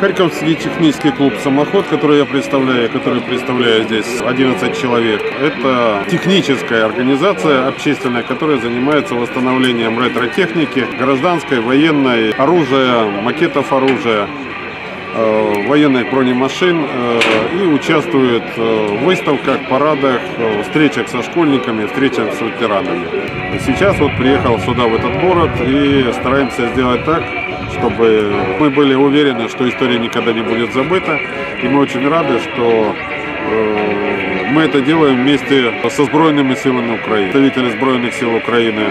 Харьковский технический клуб «Самоход», который я представляю, который представляю здесь 11 человек. Это техническая организация общественная, которая занимается восстановлением ретро-техники, гражданской, военной, оружия, макетов оружия, э, военных бронемашин э, и участвует э, в выставках, парадах, встречах со школьниками, встречах с ветеранами. Сейчас вот приехал сюда, в этот город, и стараемся сделать так, чтобы мы были уверены, что история никогда не будет забыта. И мы очень рады, что э, мы это делаем вместе со Сбройными силами Украины. Представители Сбройных сил Украины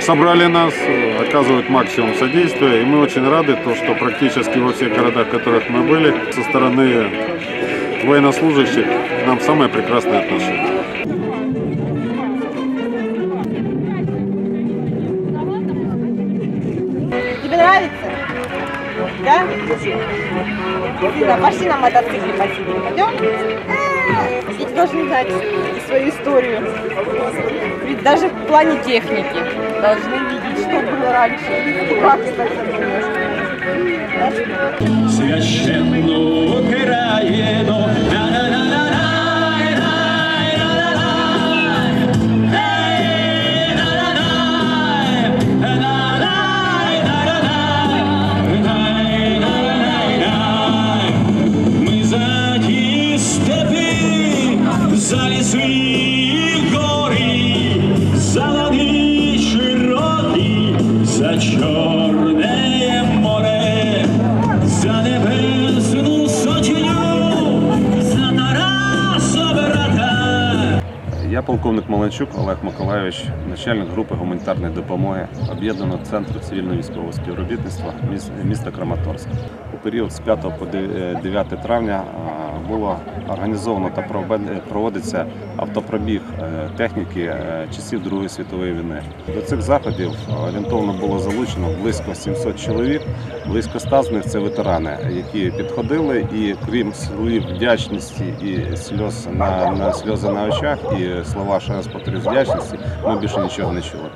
собрали нас, э, оказывают максимум содействия. И мы очень рады, то, что практически во всех городах, в которых мы были, со стороны военнослужащих нам самое прекрасное отношение. Да? Сына, пошли на мотоцикле посидим. Пойдем? Дети должны знать свою историю. Ведь даже в плане техники должны видеть, что было раньше. Как, кстати, немножко. священну за ліси і гори, за лани широкі, за чорне Я полковник Маланчук Олег Миколайович, начальник групи гуманітарної допомоги Об'єднаного центру цивільно-військового співробітництва міс- міста Краматорськ. У період з 5 по де- 9 травня було організовано та провед- проводиться автопробіг е, техніки е, часів Другої світової війни. До цих заходів орієнтовно було залучено близько 700 чоловік. Близько 100 з них це ветерани, які підходили і крім слів вдячності і сльоз на, на сльози на очах, і слова ще раз повторюю, вдячності, ми більше нічого не чули.